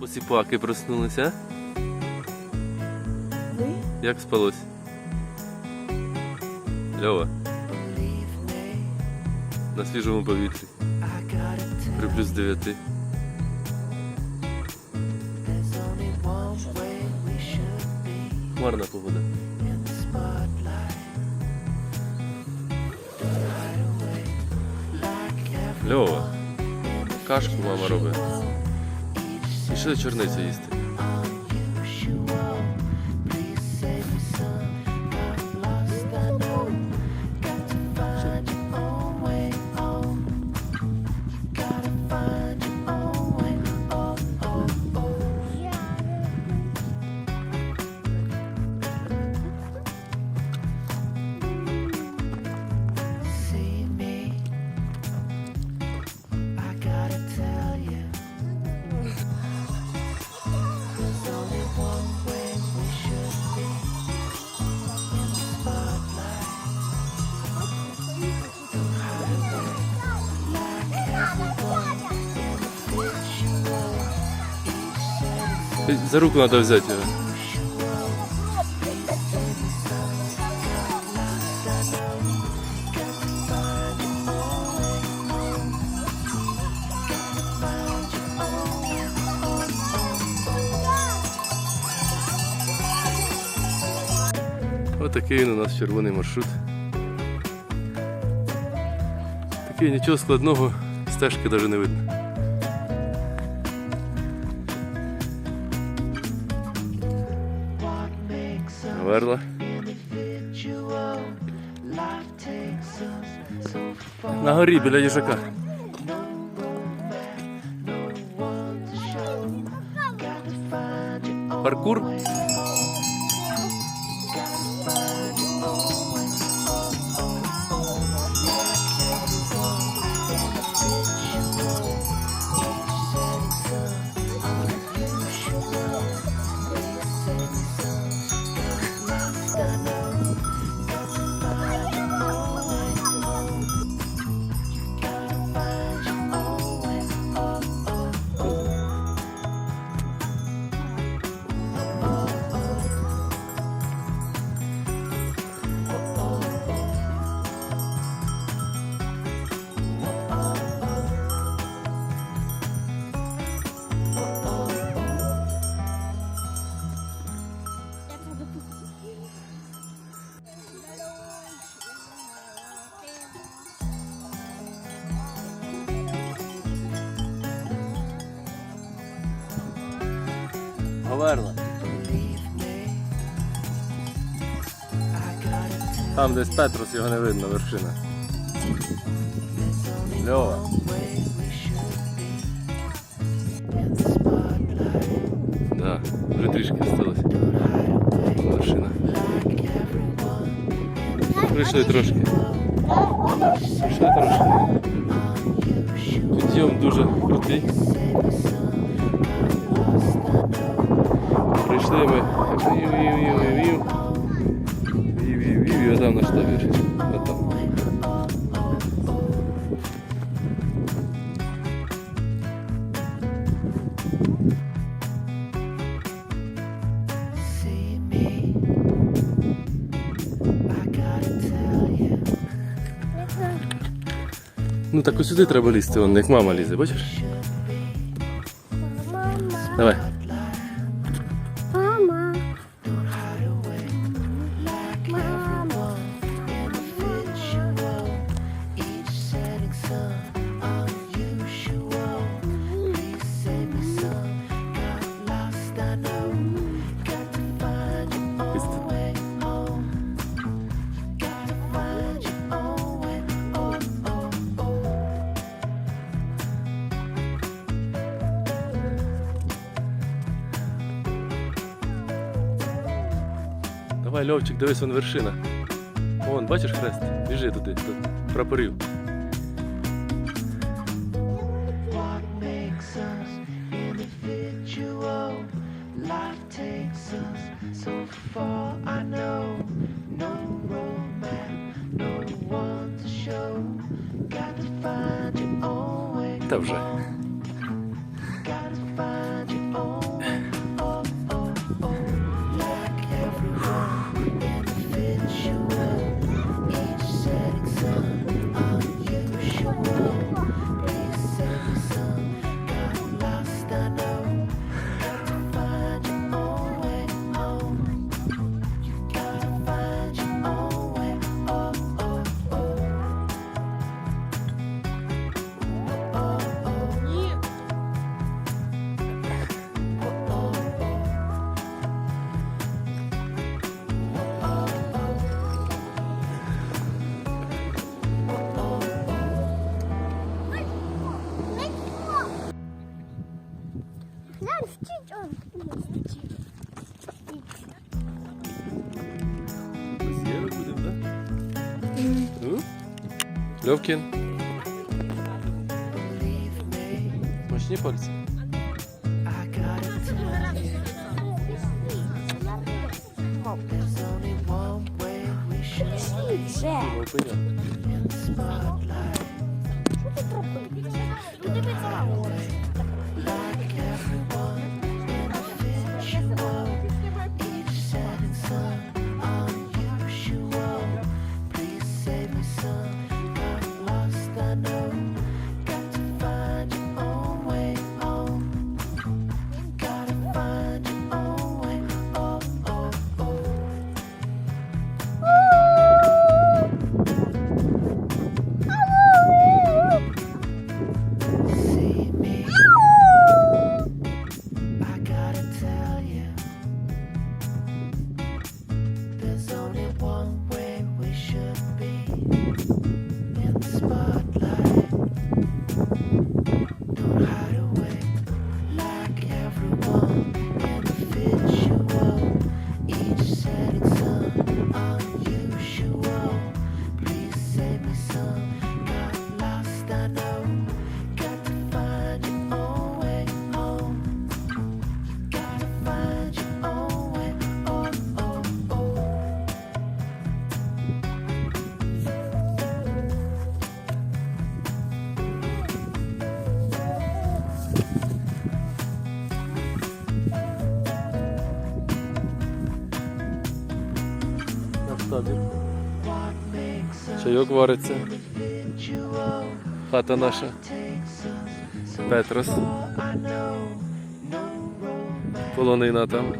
Посіпаки проснулися. Ви? Як спалось? Льова. На свіжому повітрі. При плюс 9. Хмарна погода. Льова. Кашку мама робить. Пішли чорницю їсти. За руку треба взяти його. Отакий він у нас червоний маршрут. Такий нічого складного, стежки навіть не видно. Верла. На горі біля їжака. No Говерла. Там десь Петрус, його не видно, вершина. Льова. Да, вже трішки осталось. Вершина. Прийшли трошки. Прийшли трошки. Підйом дуже крутий. Прийшли ми. Вів-вів-вів-вів. Вів-вів-вів, і там наш табір. Отам. See me. I gotta tell you. Ну так ось сюди треба лізти, вон, як мама лізе, бачиш? Давай. Давай, Льовчик, дивись, вон вершина. Вон, бачиш хрест? Біжи туди, тут прапорів. What makes Льовкін. Мощні пальці. Вже. Що ти пропонуєш? Чайок вариться. Хата наша. Петрос. Полонина там.